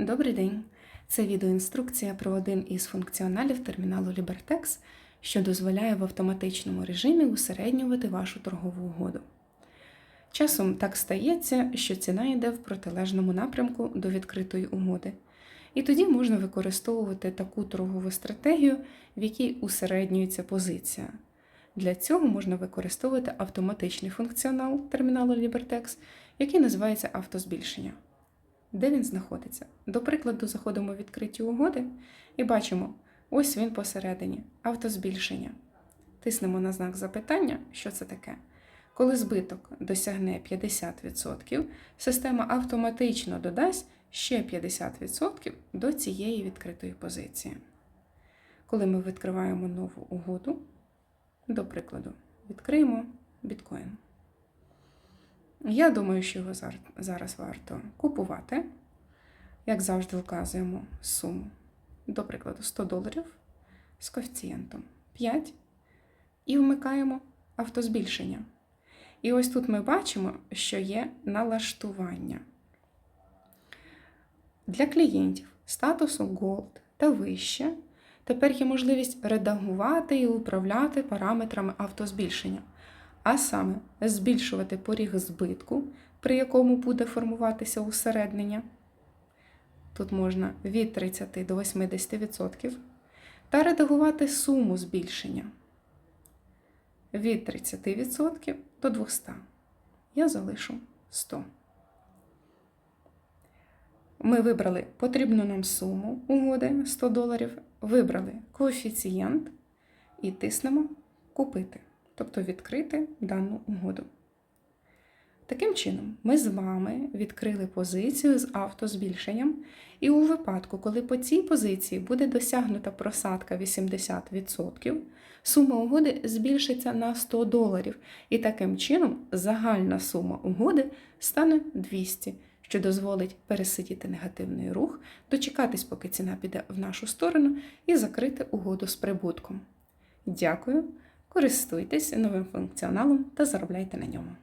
Добрий день! Це відеоінструкція про один із функціоналів терміналу LiberTex, що дозволяє в автоматичному режимі усереднювати вашу торгову угоду. Часом так стається, що ціна йде в протилежному напрямку до відкритої угоди. І тоді можна використовувати таку торгову стратегію, в якій усереднюється позиція. Для цього можна використовувати автоматичний функціонал терміналу LiberTex, який називається автозбільшення. Де він знаходиться? До прикладу, заходимо в відкриті угоди і бачимо, ось він посередині, автозбільшення. Тиснемо на знак запитання, що це таке. Коли збиток досягне 50%, система автоматично додасть ще 50% до цієї відкритої позиції. Коли ми відкриваємо нову угоду, до прикладу, відкриємо біткоін. Я думаю, що його зараз варто купувати. Як завжди, вказуємо суму, до прикладу, 100 доларів з коефіцієнтом 5 і вмикаємо автозбільшення. І ось тут ми бачимо, що є налаштування. Для клієнтів статусу Gold та вище тепер є можливість редагувати і управляти параметрами автозбільшення, а саме збільшувати поріг збитку, при якому буде формуватися усереднення. Тут можна від 30 до 80%, та редагувати суму збільшення від 30% до 200. Я залишу 100. Ми вибрали потрібну нам суму угоди 100 доларів, вибрали коефіцієнт і тиснемо Купити, тобто відкрити дану угоду. Таким чином, ми з вами відкрили позицію з автозбільшенням, і у випадку, коли по цій позиції буде досягнута просадка 80%, сума угоди збільшиться на 100 доларів, і таким чином загальна сума угоди стане 200, що дозволить пересидіти негативний рух, дочекатись, поки ціна піде в нашу сторону, і закрити угоду з прибутком. Дякую! Користуйтесь новим функціоналом та заробляйте на ньому.